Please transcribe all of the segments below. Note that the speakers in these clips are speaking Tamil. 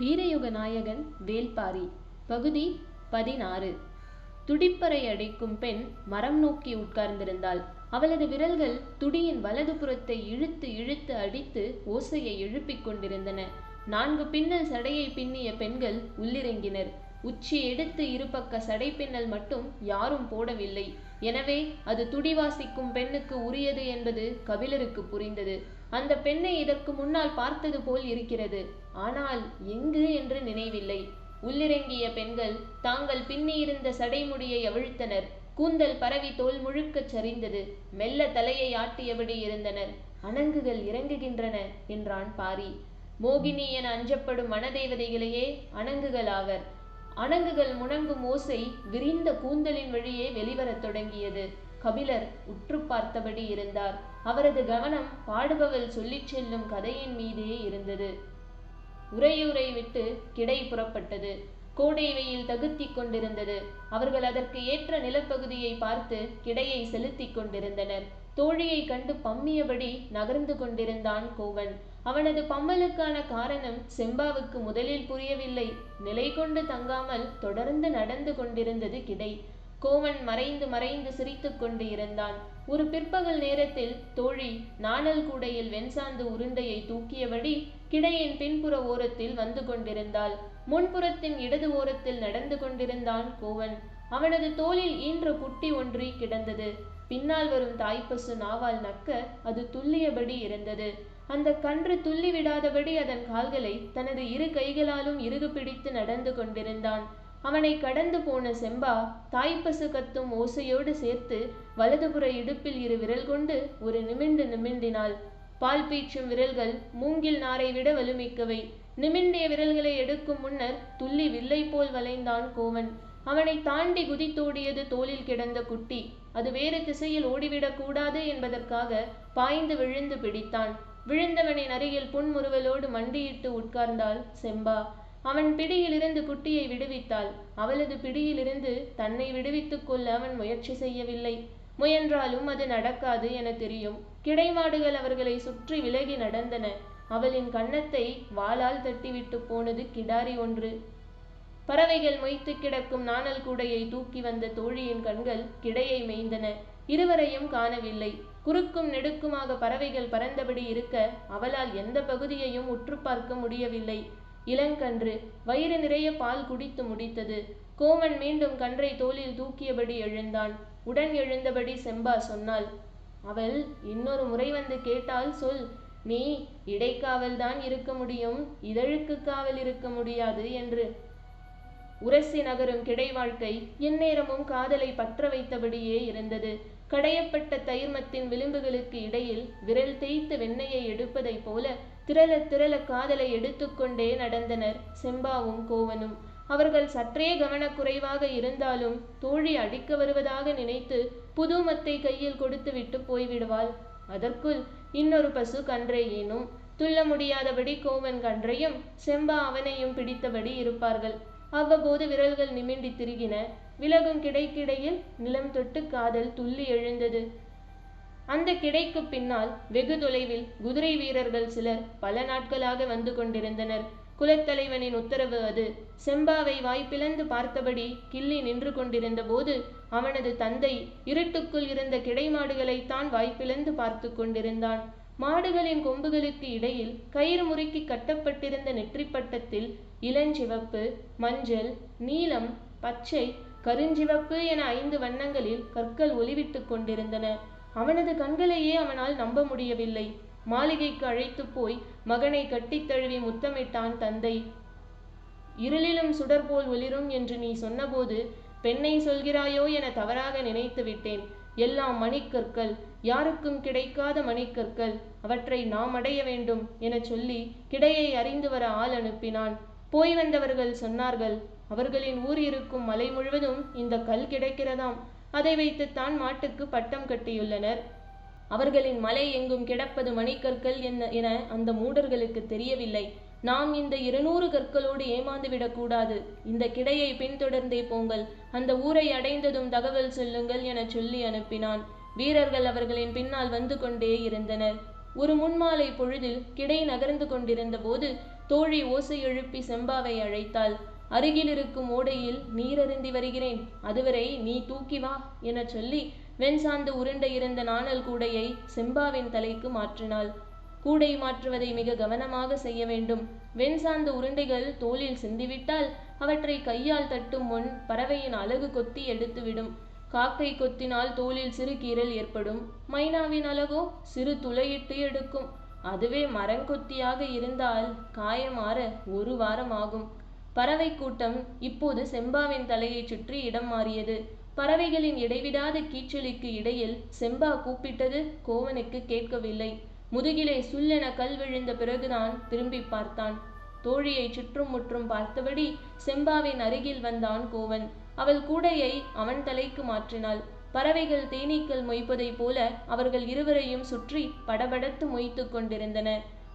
வீரயுக நாயகன் வேல்பாரி பகுதி பதினாறு. துடிப்பறை அடைக்கும் பெண் மரம் நோக்கி உட்கார்ந்திருந்தாள். அவளது விரல்கள் துடியின் வலது புறத்தை இழுத்து இழுத்து அடித்து ஓசையை எழுப்பிக் கொண்டிருந்தன. நான்கு பின்னல் சடையை பின்னிய பெண்கள் உள்ளிறங்கினர். உச்சி எடுத்து இருபக்க சடை பின்னல் மட்டும் யாரும் போடவில்லை. எனவே அது துடிவாசிக்கும் பெண்ணுக்கு உரியது என்பது கபிலருக்கு புரிந்தது. அந்த பெண்ணை இதற்கு முன்னால் பார்த்தது போல் இருக்கிறது. ஆனால் எங்கு என்று நினைவில்லை. உள்ளிறங்கிய பெண்கள் தாங்கள் பின்னியிருந்த சடைமுடியை அவிழ்த்தனர். கூந்தல் பரவி தோல் முழுக்கச் சரிந்தது. மெல்ல தலையை ஆட்டியபடி இருந்தனர். அணங்குகள் இறங்குகின்றன என்றான் பாரி. மோகினி என அஞ்சப்படும் மனதேவதைகளையே அணங்குகள் ஆவர் அணங்குகள் முணங்கும் ஓசை விரிந்த கூந்தலின் வழியே வெளிவரத் தொடங்கியது. கபிலர் உற்று பார்த்தபடி இருந்தார். அவரது கவனம் பாடுபவள் சொல்லிச் செல்லும் கதையின் மீதே இருந்தது. உறையூரை விட்டு கிடை புறப்பட்டது. கோடை வெயில் தகுத்திக் கொண்டிருந்தது. அவர்கள் அதற்கு ஏற்ற நிலப்பகுதியை பார்த்து கிடையை செலுத்திக் கொண்டிருந்தனர். தோழியை கண்டு பம்மியபடி நகர்ந்து கொண்டிருந்தான் கோவன். அவனது பம்மலுக்கான காரணம் செம்பாவுக்கு முதலில் புரியவில்லை. நிலை கொண்டு தங்காமல் தொடர்ந்து நடந்து கொண்டிருந்தது கிடை. கோவன் மறைந்து மறைந்து சிரித்துக் கொண்டு இருந்தான். ஒரு பிற்பகல் நேரத்தில் தோழி நாணல் கூடையில் வெண்சாந்து உருண்டையை தூக்கியபடி கிடையின் பின்புற ஓரத்தில் வந்து கொண்டிருந்தாள். முன்புறத்தின் இடது ஓரத்தில் நடந்து கொண்டிருந்தான் கோவன். அவனது தோளில் ஈன்ற குட்டி ஒன்றி கிடந்தது. பின்னால் வரும் தாய்ப்பசு நாவால் நக்க அது துள்ளியபடி இருந்தது. அந்த கன்று துள்ளி விடாதபடி அதன் கால்களை தனது இரு கைகளாலும் இறுகு பிடித்து நடந்து கொண்டிருந்தான். அவனை கடந்து போன செம்பா தாய்ப்பசு கத்தும் ஓசையோடு சேர்த்து வலதுபுற இடுப்பில் இரு விரல் கொண்டு ஒரு நிமிண்டு நிமிண்டினாள் பால் பீச்சும் விரல்கள் மூங்கில் நாரை விட வலுமிக்கவை. நிமிண்டிய விரல்களை எடுக்கும் முன்னர் துள்ளி வில்லை போல் வளைந்தான் கோவன். அவனை தாண்டி குதித்தோடியது தோளில் கிடந்த குட்டி. அது வேறு திசையில் ஓடிவிடக் கூடாது என்பதற்காக பாய்ந்து விழுந்து பிடித்தான். விழுந்தவனின் அருகில் புன்முறுவலோடு மண்டியிட்டு உட்கார்ந்தாள் செம்பா. அவன் பிடியிலிருந்து குட்டியை விடுவித்தாள். அவளது பிடியிலிருந்து தன்னை விடுவித்துக் கொள்ள அவன் முயற்சி செய்யவில்லை. முயன்றாலும் அது நடக்காது என தெரியும். கிடைமாடுகள் அவர்களை சுற்றி விலகி நடந்தன. அவளின் கன்னத்தை வாளால் தட்டிவிட்டு போனது கிடாரி ஒன்று. பறவைகள் மொய்த்து கிடக்கும் நாணல் கூடையை தூக்கி வந்த தோழியின் கண்கள் கிடையை மேய்ந்தன. இருவரையும் காணவில்லை. குறுக்கும் நெடுக்குமாக பறவைகள் பறந்தபடி இருக்க அவளால் எந்த பகுதியையும் உற்று பார்க்க முடியவில்லை. இளங்கன்று. வயிறு நிறைய பால் குடித்து முடித்தது. கோவன் மீண்டும் கன்றை தோளில் தூக்கியபடி எழுந்தான். உடன் எழுந்தபடி செம்பா சொன்னாள் அவள் இன்னொரு முறை வந்து கேட்டால் சொல். நீ இடைக்காவல்தான் இருக்க முடியும் இதழுக்கு காவல் இருக்க முடியாது என்று. உரசி நகரும் கிடை வாழ்க்கை எந்நேரமும் காதலை பற்ற வைத்தபடியே இருந்தது. கடையப்பட்ட தைர்மத்தின் விளிம்புகளுக்கு இடையில் விரல் தேய்த்து வெண்ணையை எடுப்பதைப் போல திரள திரள காதலை எடுத்துக்கொண்டே நடந்தனர் செம்பாவும் கோவனும். அவர்கள் சற்றே கவனக்குறைவாக இருந்தாலும் தோழி அடிக்க வருவதாக நினைத்து புது மத்தை கையில் கொடுத்து விட்டு போய்விடுவாள். அதற்குள் இன்னொரு பசு கன்றை ஏனும் துள்ள முடியாதபடி கோவன் கன்றையும் செம்பா அவனையும் பிடித்தபடி இருப்பார்கள். அவ்வப்போது விரல்கள் நிமிண்டி திரிகின. விலகும் கிடைக்கிடையில் நிலம் தொட்டு காதல் துள்ளி எழுந்தது. அந்த கிடைக்கு பின்னால் வெகு தொலைவில் குதிரை வீரர்கள் சிலர் பல நாட்களாக வந்து கொண்டிருந்தனர். குலத்தலைவனின் உத்தரவு அது. செம்பாவை வாய்ப்பிழந்து பார்த்தபடி கிள்ளி நின்று கொண்டிருந்த போது அவனது தந்தை இருட்டுக்குள் இருந்த கிடைமாடுகளைத்தான் வாய்ப்பிழந்து பார்த்து கொண்டிருந்தான். மாடுகளின் கொம்புகளுக்கு இடையில் கயிறு முறுக்கி கட்டப்பட்டிருந்த நெற்றிப்பட்டத்தில் இளஞ்சிவப்பு மஞ்சள் நீலம் பச்சை கருஞ்சிவப்பு என ஐந்து வண்ணங்களில் கற்கள் ஒளிவிட்டு கொண்டிருந்தன. அவனது கண்களையே அவனால் நம்ப முடியவில்லை. மாளிகைக்கு அழைத்து போய் மகனை கட்டித் தழுவி முத்தமிட்டான் தந்தை. இருளிலும் சுடர்போல் ஒளிரும் என்று நீ சொன்னபோது பெண்ணை சொல்கிறாயோ என தவறாக நினைத்து விட்டேன். எல்லாம் மணிக்கற்கள் யாருக்கும் கிடைக்காத மணிக்கற்கள் அவற்றை நாம் அடைய வேண்டும் என சொல்லி கிடையை அறிந்து வர ஆள் அனுப்பினான். போய் வந்தவர்கள் சொன்னார்கள் அவர்களின் ஊர் இருக்கும் மலை முழுவதும் இந்த கல் கிடைக்கிறதாம். அதை வைத்துத்தான் மாட்டுக்கு பட்டம் கட்டியுள்ளனர். அவர்களின் மலை எங்கும் கிடப்பது மணிக்கற்கள் என்ன என அந்த மூடர்களுக்கு தெரியவில்லை. நாம் இந்த இருநூறு கற்களோடு ஏமாந்து விடக்கூடாது. இந்த கிடையை பின்தொடர்ந்தே போங்கள். அந்த ஊரை அடைந்ததும் தகவல் சொல்லுங்கள் என சொல்லி அனுப்பினான். வீரர்கள் அவர்களின் பின்னால் வந்து கொண்டே இருந்தனர். ஒரு முன்மாலை பொழுதில் கிடை நகர்ந்து கொண்டிருந்த போது தோழி ஓசை எழுப்பி செம்பாவை அழைத்தாள். அருகில் இருக்கும் ஓடையில் நீரருந்தி வருகிறேன். அதுவரை நீ தூக்கி வா எனச் சொல்லி வெண்சாந்து உருண்டை இருந்த நாணல் கூடையை செம்பாவின் தலைக்கு மாற்றினாள். கூடை மாற்றுவதை மிக கவனமாக செய்ய வேண்டும். வெண்சாந்து உருண்டைகள் தோளில் சிந்திவிட்டால் அவற்றை கையால் தட்டும் முன் பறவையின் அழகு கொத்தி எடுத்துவிடும். காக்கை கொத்தினால் தோளில் சிறு கீறல் ஏற்படும். மைனாவின் அழகோ சிறு துளையிட்டு எடுக்கும். அதுவே மரங்கொத்தியாக இருந்தால் காயமாற ஒரு வாரம் ஆகும். பறவை கூட்டம் இப்போது செம்பாவின் தலையைச் சுற்றி இடம் மாறியது. பறவைகளின் இடைவிடாத கீச்சலிக்கு இடையில் செம்பா கூப்பிட்டது கோவனுக்கு கேட்கவில்லை. முதுகிலே சுல்லென கல் விழுந்த பிறகுதான் திரும்பி பார்த்தான். தோழியை சுற்றும் முற்றும் பார்த்தபடி செம்பாவின் அருகில் வந்தான் கோவன். அவள் கூடையை அவன் தலைக்கு மாற்றினாள். பறவைகள் தேனீக்கள் மொய்ப்பதைப் போல அவர்கள் இருவரையும் சுற்றி படபடத்து மொய்த்து கொண்டிருந்தன.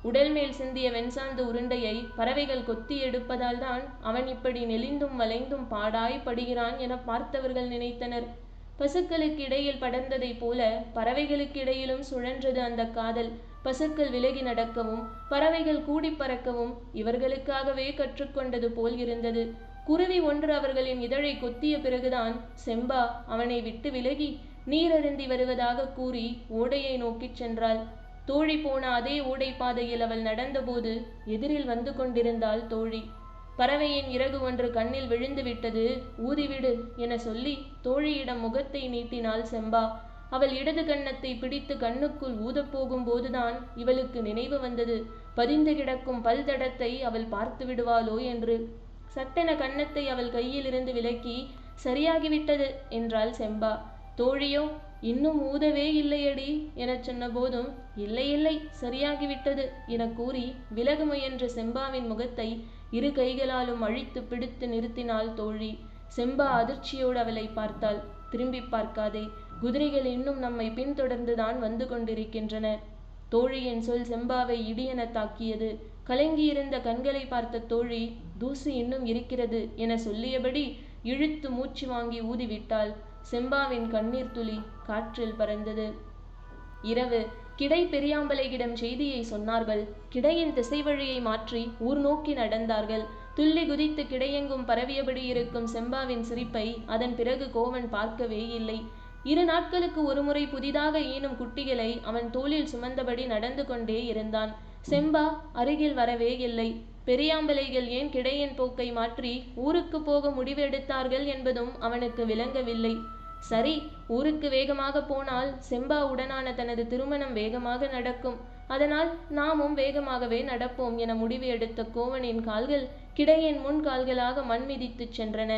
உடல் மேல் சிந்திய வெண்சாந்து உருண்டையை பறவைகள் கொத்தி எடுப்பதால் தான் அவன் இப்படி நெளிந்தும் வளைந்தும் பாடாய் படுகிறான் என பார்த்தவர்கள் நினைத்தனர். பசுக்களுக்கு இடையில் படர்ந்ததைப் போல பறவைகளுக்கு இடையிலும் சுழன்றது அந்த காதல். பசுக்கள் விலகி நடக்கவும் பறவைகள் கூடி பறக்கவும் இவர்களுக்காகவே கற்றுக்கொண்டது போல் இருந்தது. குருவி ஒன்று அவர்களின் இதழை கொத்திய பிறகுதான் செம்பா அவனை விட்டு விலகி நீரருந்தி வருவதாக கூறி ஓடையை நோக்கிச் சென்றாள். தோழி போன அதே ஓடை பாதையில் அவள் நடந்தபோது எதிரில் வந்து கொண்டிருந்தாள் தோழி. பறவையின் இறகு ஒன்று கண்ணில் விழுந்து விட்டது ஊதிவிடு என சொல்லி தோழியிடம் முகத்தை நீட்டினாள் செம்பா. அவள் இடது கன்னத்தை பிடித்து கண்ணுக்குள் ஊதப் போகும்போதுதான் இவளுக்கு நினைவு வந்தது. பதிந்து கிடக்கும் பல் தடத்தை அவள் பார்த்து விடுவாளோ என்று. சட்டென கன்னத்தை அவள் கையிலிருந்து விலக்கி சரியாகிவிட்டது என்றாள் செம்பா. தோழியோ இன்னும் ஊதவே இல்லையடி எனச் சொன்னபோதும் இல்லை இல்லை சரியாகிவிட்டது என கூறி விலக முயன்ற செம்பாவின் முகத்தை இரு கைகளாலும் அழித்து பிடித்து நிறுத்தினாள் தோழி. செம்பா அதிர்ச்சியோடு அவளை பார்த்தாள். திரும்பி பார்க்காதே குதிரைகள் இன்னும் நம்மை பின்தொடர்ந்துதான் வந்து கொண்டிருக்கின்றன. தோழியின் சொல் செம்பாவை இடியென தாக்கியது. கலங்கியிருந்த கண்களை பார்த்த தோழி தூசு இன்னும் இருக்கிறது என சொல்லியபடி இழுத்து மூச்சு வாங்கி ஊதிவிட்டாள். செம்பாவின் கண்ணீர் துளி காற்றில் பறந்தது. இரவு கிடை பெரியாம்பலையிடம் செய்தியை சொன்னார்கள். கிடையின் திசை வழியை மாற்றி ஊர் நோக்கி நடந்தார்கள். துள்ளி குதித்து கிடையெங்கும் பரவியபடி இருக்கும் செம்பாவின் சிரிப்பை அதன் பிறகு கோவன் பார்க்கவே இல்லை. இரு நாட்களுக்கு ஒருமுறை புதிதாக ஈனும் குட்டிகளை அவன் தோளில் சுமந்தபடி நடந்து கொண்டே இருந்தான். செம்பா அருகில் வரவே இல்லை. பெரியாம்பலைகள் ஏன் கிடையின் போக்கை மாற்றி ஊருக்கு போக முடிவு எடுத்தார்கள் என்பதும் அவனுக்கு விளங்கவில்லை. சரி ஊருக்கு வேகமாக போனால் செம்பா உடனான தனது திருமணம் வேகமாக நடக்கும். அதனால் நாமும் வேகமாகவே நடப்போம் என முடிவு எடுத்த கோவனின் கால்கள் கிடையின் முன் கால்களாக மண் மிதித்துச் சென்றன.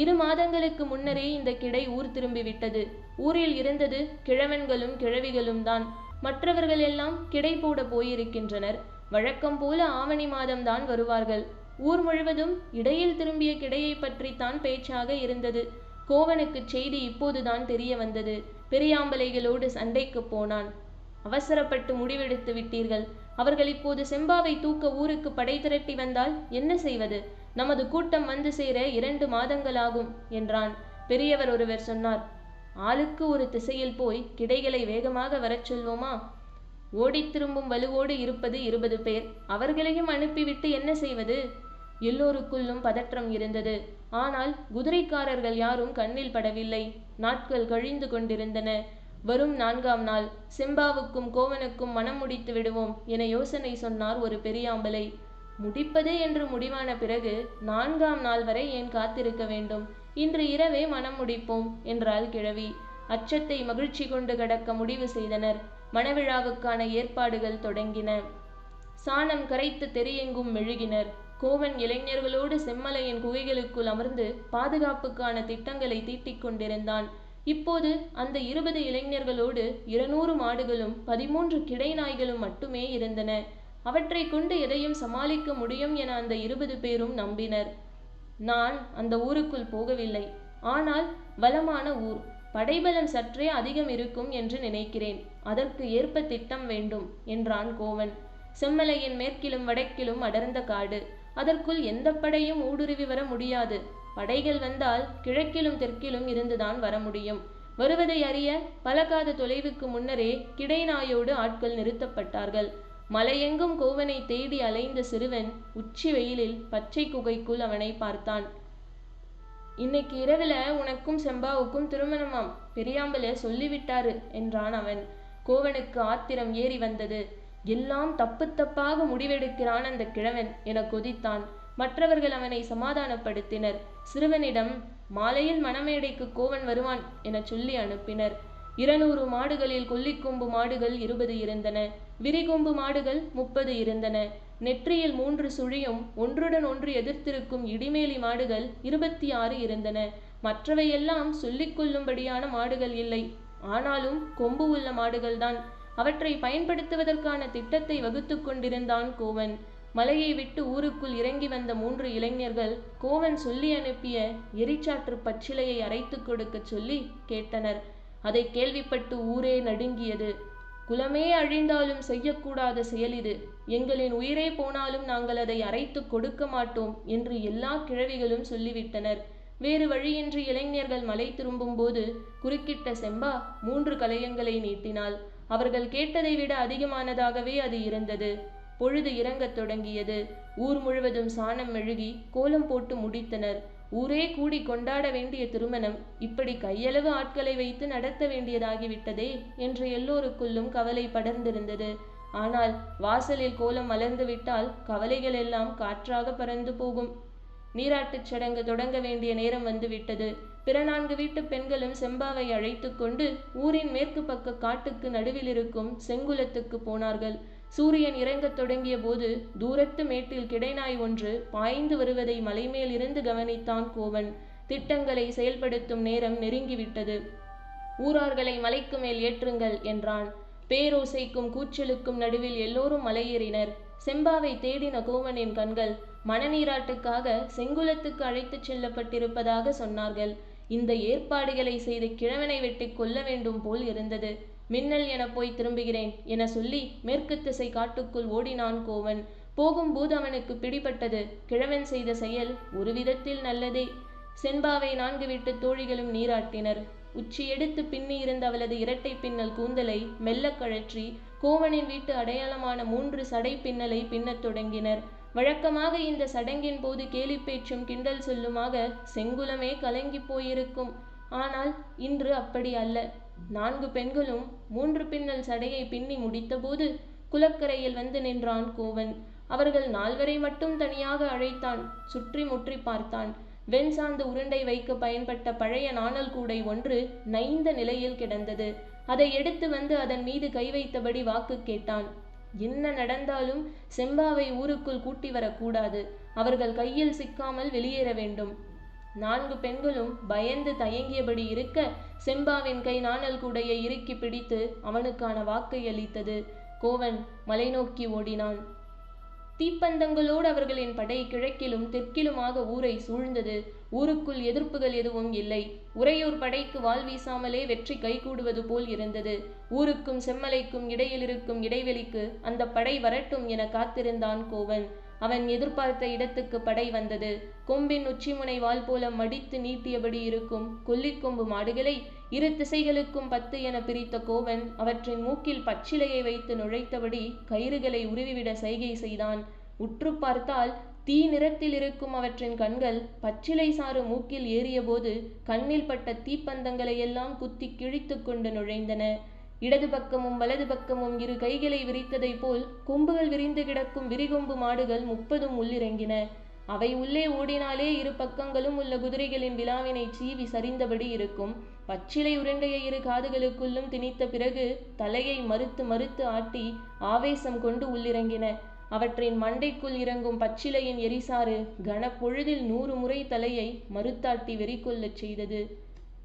இரு மாதங்களுக்கு முன்னரே இந்த கிடை ஊர் திரும்பி விட்டது ஊரில் இருந்தது கிழவன்களும் கிழவிகளும் தான் மற்றவர்கள் எல்லாம் கிடை போட போயிருக்கின்றனர். வழக்கம் போல ஆவணி மாதம்தான் வருவார்கள். ஊர் முழுவதும் இடையில் திரும்பிய கிடையை பற்றித்தான் பேச்சாக இருந்தது. கோவனுக்கு செய்தி இப்போதுதான் தெரிய வந்தது. பெரியாம்பலைகளோடு சண்டைக்கு போனான். அவசரப்பட்டு முடிவெடுத்து விட்டீர்கள். அவர்கள் இப்போது செம்பாவை தூக்க ஊருக்கு படை திரட்டி வந்தால் என்ன செய்வது? நமது கூட்டம் வந்து சேர இரண்டு மாதங்களாகும் என்றான். பெரியவர் ஒருவர் சொன்னார் ஆளுக்கு ஒரு திசையில் போய் கிடைகளை வேகமாக வரச் சொல்வோமா? ஓடித் திரும்பும் வலுவோடு இருப்பது இருபது பேர். அவர்களையும் அனுப்பிவிட்டு என்ன செய்வது? எல்லோருக்குள்ளும் பதற்றம் இருந்தது. ஆனால் குதிரைக்காரர்கள் யாரும் கண்ணில் படவில்லை. நாட்கள் கழிந்து கொண்டிருந்தன. வரும் நான்காம் நாள். செம்பாவுக்கும் கோவனுக்கும் மனம் முடித்து விடுவோம் என யோசனை சொன்னார் ஒரு பெரியாம்பலை. முடிப்பது என்று முடிவான பிறகு நான்காம் நாள் வரை ஏன் காத்திருக்க வேண்டும்? இன்று இரவே மனம் முடிப்போம் என்றாள் கிழவி. அச்சத்தை மகிழ்ச்சி கொண்டு கடக்க முடிவு செய்தனர். மணவிழாவுக்கான ஏற்பாடுகள் தொடங்கின. சாணம் கரைத்து தெரியெங்கும் மெழுகினர். கோவன் இளைஞர்களோடு செம்மலையின் குகைகளுக்குள் அமர்ந்து பாதுகாப்புக்கான திட்டங்களை தீட்டிக் கொண்டிருந்தான். இப்போது அந்த இருபது இளைஞர்களோடு இருநூறு மாடுகளும் பதிமூன்று கிடை நாய்களும் மட்டுமே இருந்தன. அவற்றை கொண்டு எதையும் சமாளிக்க முடியும் என அந்த இருபது பேரும் நம்பினர். நான் அந்த ஊருக்குள் போகவில்லை. ஆனால் வளமான ஊர். படைபலம் சற்றே அதிகம் இருக்கும் என்று நினைக்கிறேன். அதற்கு ஏற்ப திட்டம் வேண்டும் என்றான் கோவன். செம்மலையின் மேற்கிலும் வடக்கிலும் அடர்ந்த காடு. அதற்குள் எந்த படையும் ஊடுருவி வர முடியாது. படைகள் வந்தால் கிழக்கிலும் தெற்கிலும் இருந்துதான் வர முடியும். வருவதை அறிய பலகாத தொலைவுக்கு முன்னரே கிடைநாயோடு ஆட்கள் நிறுத்தப்பட்டார்கள். மலையெங்கும் கோவனை தேடி அலைந்த சிறுவன் உச்சி வெயிலில் பச்சை குகைக்குள் அவனை பார்த்தான். இன்னைக்கு இரவுல உனக்கும் செம்பாவுக்கும் திருமணமாம். பெரியாம்பலே சொல்லிவிட்டாரு என்றான் அவன். கோவனுக்கு ஆத்திரம் ஏறி வந்தது. எல்லாம் தப்பு தப்பாக முடிவெடுக்கிறான் அந்த கிழவன் என கொதித்தான். மற்றவர்கள் அவனை சமாதானப்படுத்தினர். சிறுவனிடம் மாலையில் மணமேடைக்கு கோவன் வருவான் என சொல்லி அனுப்பினர். இருநூறு மாடுகளில் கொல்லிக்கொம்பு மாடுகள் இருபது இருந்தன. விரிகொம்பு மாடுகள் முப்பது இருந்தன. நெற்றியில் மூன்று சுழியும் ஒன்றுடன் ஒன்று எதிர்த்திருக்கும் இடிமேலி மாடுகள் இருபத்தி ஆறு இருந்தன. மற்றவையெல்லாம் சொல்லிக் கொள்ளும்படியான மாடுகள் இல்லை. ஆனாலும் கொம்பு உள்ள மாடுகள்தான். அவற்றை பயன்படுத்துவதற்கான திட்டத்தை வகுத்து கொண்டிருந்தான் கோவன். மலையை விட்டு ஊருக்குள் இறங்கி வந்த மூன்று இளைஞர்கள் கோவன் சொல்லி அனுப்பிய எரிச்சாற்று பச்சிலையை அரைத்து கொடுக்க சொல்லி கேட்டனர். அதை கேள்விப்பட்டு ஊரே நடுங்கியது. குலமே அழிந்தாலும் செய்யக்கூடாத செயல் இது. எங்களின் உயிரே போனாலும் நாங்கள் அதை அரைத்து கொடுக்க மாட்டோம் என்று எல்லா கிழவிகளும் சொல்லிவிட்டனர். வேறு வழியின்றி இளைஞர்கள் மலை திரும்பும்போது குறுக்கிட்ட செம்பா மூன்று கலையங்களை நீட்டினாள். அவர்கள் கேட்டதை விட அதிகமானதாகவே அது இருந்தது. பொழுது இறங்கத் தொடங்கியது. ஊர் முழுவதும் சாணம் மெழுகி கோலம் போட்டு முடித்தனர். ஊரே கூடி கொண்டாட வேண்டிய திருமணம் இப்படி கையளவு ஆட்களை வைத்து நடத்த வேண்டியதாகிவிட்டதே என்று எல்லோருக்குள்ளும் கவலை படர்ந்திருந்தது. ஆனால் வாசலில் கோலம் மலர்ந்து விட்டால் கவலைகள் எல்லாம் காற்றாக பறந்து போகும். நீராட்டுச் சடங்கு தொடங்க வேண்டிய நேரம் வந்துவிட்டது பிற நான்கு வீட்டு பெண்களும் செம்பாவை அழைத்து கொண்டு ஊரின் மேற்கு பக்க காட்டுக்கு நடுவில் இருக்கும் செங்குலத்துக்கு போனார்கள். சூரியன் இறங்கத் தொடங்கிய போது தூரத்து மேட்டில் கிடைநாய் ஒன்று பாய்ந்து வருவதை மலைமேல் இருந்து கவனித்தான் கோவன். திட்டங்களை செயல்படுத்தும் நேரம் நெருங்கிவிட்டது. ஊரார்களை மலைக்கு மேல் ஏற்றுங்கள் என்றான். பேரோசைக்கும் கூச்சலுக்கும் நடுவில் எல்லோரும் மலையேறினர். செம்பாவை தேடின கோவனின் கண்கள் மனநீராட்டுக்காக செங்குலத்துக்கு அழைத்துச் செல்லப்பட்டிருப்பதாக சொன்னார்கள். இந்த ஏற்பாடுகளை செய்து கிழவனை வெட்டி கொல்ல வேண்டும் போல் இருந்தது. மின்னல் என போய் திரும்புகிறேன் என சொல்லி மேற்கு திசை காட்டுக்குள் ஓடினான் கோவன். போகும்போது அவனுக்கு பிடிபட்டது. கிழவன் செய்த செயல் ஒரு விதத்தில் நல்லதே. செண்பாவை நான்கு வீட்டு தோழிகளும் நீராட்டினர். உச்சி எடுத்து பின்னி இருந்த அவளது இரட்டை பின்னல் கூந்தலை மெல்ல கழற்றி கோவனின் வீட்டு அடையாளமான மூன்று சடை பின்னலை பின்னத் தொடங்கினர். வழக்கமாக இந்த சடங்கின் போது கேலி பேச்சும் கிண்டல் சொல்லுமாக செங்குலமே கலங்கி போயிருக்கும். ஆனால் இன்று அப்படி அல்ல. நான்கு பெண்களும் மூன்று பின்னல் சடையை பின்னி முடித்தபோது குளக்கரையில் வந்து நின்றான் கோவன். அவர்கள் நால்வரை மட்டும் தனியாக அழைத்தான். சுற்றி முற்றி பார்த்தான். வெண் சார்ந்து உருண்டை வைக்க பயன்பட்ட பழைய நாணல் கூடை ஒன்று நைந்த நிலையில் கிடந்தது. அதை எடுத்து வந்து அதன் மீது கை வைத்தபடி வாக்கு கேட்டான். என்ன நடந்தாலும் செம்பாவை ஊருக்குள் கூட்டி வரக்கூடாது. அவர்கள் கையில் சிக்காமல் வெளியேற வேண்டும். நான்கு பெண்களும் பயந்து தயங்கியபடி இருக்க செம்பாவின் கை நாணல் கூடையை இறுக்கி பிடித்து அவனுக்கான வாக்கை அளித்தது. கோவன் மலை நோக்கி ஓடினான். தீப்பந்தங்களோடு அவர்களின் படை கிழக்கிலும் தெற்கிலுமாக ஊரை சூழ்ந்தது. ஊருக்குள் எதிர்ப்புகள் எதுவும் இல்லை. உறையூர் படைக்கு வாள் வீசாமலே வெற்றி கைகூடுவது போல் இருந்தது. ஊருக்கும் செம்மலைக்கும் இடையில் இருக்கும் இடைவெளிக்கு அந்த படை வரட்டும் என காத்திருந்தான் கோவன். அவன் எதிர்பார்த்த இடத்துக்கு படை வந்தது. கொம்பின் உச்சிமுனை வால் போல மடித்து நீட்டியபடி இருக்கும் கொல்லிக்கொம்பு மாடுகளை இரு திசைகளுக்கும் பத்து என பிரித்த கோவன் அவற்றின் மூக்கில் பச்சிலையை வைத்து நுழைத்தபடி கயிறுகளை உருவிவிட சைகை செய்தான். உற்று பார்த்தால் தீ நிறத்தில் இருக்கும் அவற்றின் கண்கள் பச்சிலை சாறு மூக்கில் ஏறியபோது கண்ணில் பட்ட தீப்பந்தங்களை எல்லாம் குத்தி கிழித்து கொண்டு நுழைந்தன. இடது பக்கமும் வலது பக்கமும் இரு கைகளை விரித்ததைப் போல் கொம்புகள் விரிந்து கிடக்கும் விரிகொம்பு மாடுகள் முப்பதும் உள்ளிறங்கின. அவை உள்ளே ஓடினாலே இரு பக்கங்களும் உள்ள குதிரைகளின் விழாவினை சீவி சரிந்தபடி இருக்கும். பச்சிலை உருண்டையை இரு காதுகளுக்குள்ளும் திணித்த பிறகு தலையை மறுத்து மறுத்து ஆட்டி ஆவேசம் கொண்டு உள்ளிறங்கின. அவற்றின் மண்டைக்குள் இறங்கும் பச்சிலையின் எரிசாறு கனப்பொழுதில் நூறு முறை தலையை மறுத்தாட்டி வெறிக்கொள்ளச் செய்தது.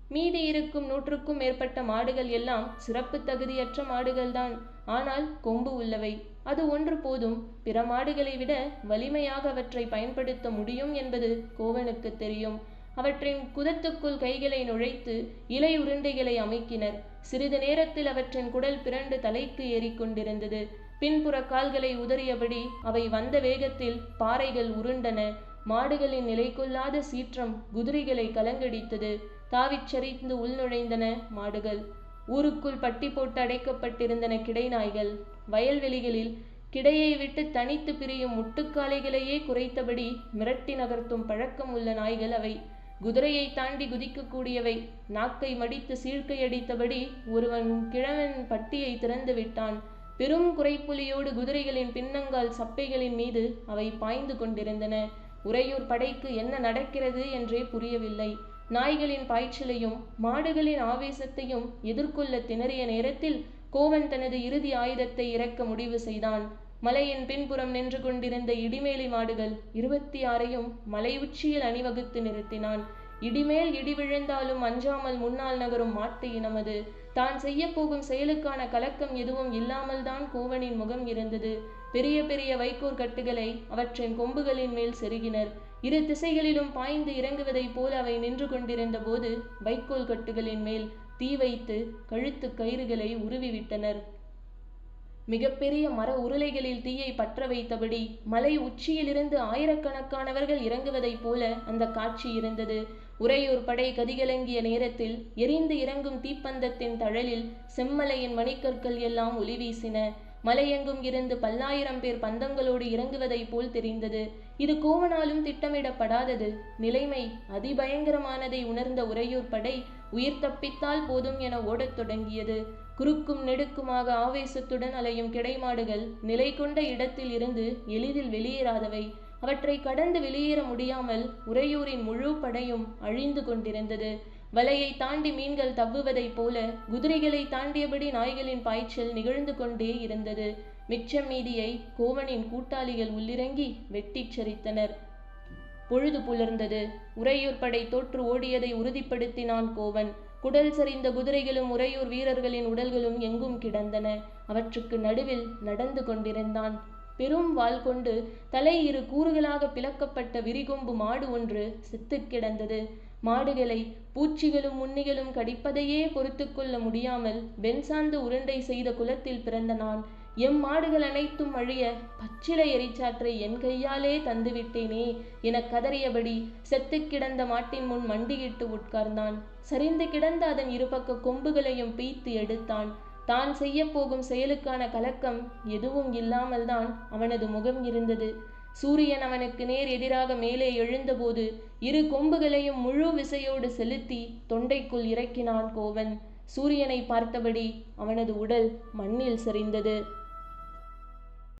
மீதி இருக்கும் நூற்றுக்கும் மேற்பட்ட மாடுகள் எல்லாம் சிறப்பு தகுதியற்ற மாடுகள்தான். ஆனால் கொம்பு உள்ளவை. அது ஒன்று போதும். பிற மாடுகளை விட வலிமையாக அவற்றை பயன்படுத்த முடியும் என்பது கோவனுக்கு தெரியும். அவற்றின் குதத்துக்குள் கைகளை நுழைத்து இலை உருண்டைகளை அமைக்கினர். சிறிது நேரத்தில் அவற்றின் குடல் பிறண்டு தலைக்கு ஏறிக்கொண்டிருந்தது பின்புற கால்களை உதறியபடி அவை வந்த வேகத்தில் பாறைகள் உருண்டன. மாடுகளின் நிலைக்குள்ளாத சீற்றம் குதிரைகளை கலங்கடித்தது. தாவிச் சரிந்து உள்நுழைந்தன மாடுகள். ஊருக்குள் பட்டி போட்டு அடைக்கப்பட்டிருந்தன கிடைநாய்கள். வயல்வெளிகளில் கிடையை விட்டு தனித்து பிரியும் முட்டுக்காலைகளையே குறைத்தபடி மிரட்டி நகர்த்தும் பழக்கம் உள்ள நாய்கள் அவை. குதிரையை தாண்டி குதிக்கக்கூடியவை. நாக்கை மடித்து சீழ்க்கையடித்தபடி ஒருவன் கிழவன் பட்டியை திறந்து விட்டான். பெரும் குறைப்புலியோடு குதிரைகளின் பின்னங்கால் சப்பைகளின் மீது அவை பாய்ந்து கொண்டிருந்தன. உறையூர் படைக்கு என்ன நடக்கிறது என்றே புரியவில்லை. நாய்களின் பாய்ச்சலையும் மாடுகளின் ஆவேசத்தையும் எதிர்கொள்ள திணறிய நேரத்தில் கோவன் தனது இறுதி ஆயுதத்தை இறக்க முடிவு செய்தான். மலையின் பின்புறம் நின்று கொண்டிருந்த இடிமேலி மாடுகள் இருபத்தி ஆறையும் மலை உச்சியில் அணிவகுத்து நிறுத்தினான். இடிமேல் இடி விழுந்தாலும் அஞ்சாமல் முன்னால் நகரும் மாட்டு இனமது. தான் செய்ய போகும் செயலுக்கான கலக்கம் எதுவும் இல்லாமல் தான் கோவனின் முகம் இருந்தது. பெரிய பெரிய வைக்கோர் கட்டுகளை அவற்றின் கொம்புகளின் மேல் செருகினர். இரு திசைகளிலும் பாய்ந்து இறங்குவதைப் போல அவை நின்று கொண்டிருந்த போது வைக்கோல் கட்டுகளின் மேல் தீ வைத்து கழுத்து கயிறுகளை உருவிவிட்டனர். மிகப்பெரிய மர உருளைகளில் தீயை பற்ற வைத்தபடி மலை உச்சியிலிருந்து ஆயிரக்கணக்கானவர்கள் இறங்குவதைப் போல அந்த காட்சி இருந்தது. உறையூர் படை கதிகலங்கிய நேரத்தில் எரிந்து இறங்கும் தீப்பந்தத்தின் தழலில் செம்மலையின் மணிக்கற்கள் எல்லாம் ஒளி வீசின. மலையெங்கும் இருந்து பல்லாயிரம் பேர் பந்தங்களோடு இறங்குவதைப் போல் தெரிந்தது. இது கோவனாலும் திட்டமிடப்படாதது. நிலைமை அதிபயங்கரமானதை உணர்ந்த உறையூர் படை உயிர் தப்பித்தால் போதும் என ஓடத் தொடங்கியது. குறுக்கும் நெடுக்குமாக ஆவேசத்துடன் அலையும் கிடைமாடுகள் நிலை கொண்ட இடத்தில் இருந்து எளிதில் வெளியேறாதவை. அவற்றை கடந்து வெளியேற முடியாமல் உறையூரின் முழு படையும் அழிந்து கொண்டிருந்தது. வலையை தாண்டி மீன்கள் தவ்வுவதைப் போல குதிரைகளை தாண்டியபடி நாய்களின் பாய்ச்சல் நிகழ்ந்து கொண்டே இருந்தது. மிச்சம் மீதியை கோவனின் கூட்டாளிகள் உள்ளிறங்கி வெட்டிச் சரித்தனர் பொழுது புலர்ந்தது. உறையூர் படை தோற்று ஓடியதை உறுதிப்படுத்தினான் கோவன். குடல் சரிந்த குதிரைகளும் உறையூர் வீரர்களின் உடல்களும் எங்கும் கிடந்தன. அவற்றுக்கு நடுவில் நடந்து கொண்டிருந்தான். பெரும் வாள் கொண்டு தலை இரு கூறுகளாக பிளக்கப்பட்ட விரிகொம்பு மாடு ஒன்று செத்து கிடந்தது. மாடுகளை பூச்சிகளும் உண்ணிகளும் கடிப்பதையே பொறுத்து கொள்ள முடியாமல் வெண்சாந்து உருண்டை செய்த குலத்தில் பிறந்த நான். எம் மாடுகள் அனைத்தும் அழிய பச்சிலை எரிச்சாற்றை என் கையாலே தந்துவிட்டேனே என கதறியபடி செத்து கிடந்த மாட்டின் முன் மண்டியிட்டு உட்கார்ந்தான். சரிந்து கிடந்த அதன் இருபக்க கொம்புகளையும் பீத்து எடுத்தான். தான் செய்ய போகும் செயலுக்கான கலக்கம் எதுவும் இல்லாமல் தான் அவனது முகம் இருந்தது. சூரியன் அவனுக்கு நேர் எதிராக மேலே எழுந்தபோது இரு கொம்புகளையும் முழு விசையோடு செலுத்தி தொண்டைக்குள் இறக்கினான் கோவன். சூரியனை பார்த்தபடி அவனது உடல் மண்ணில் சரிந்தது.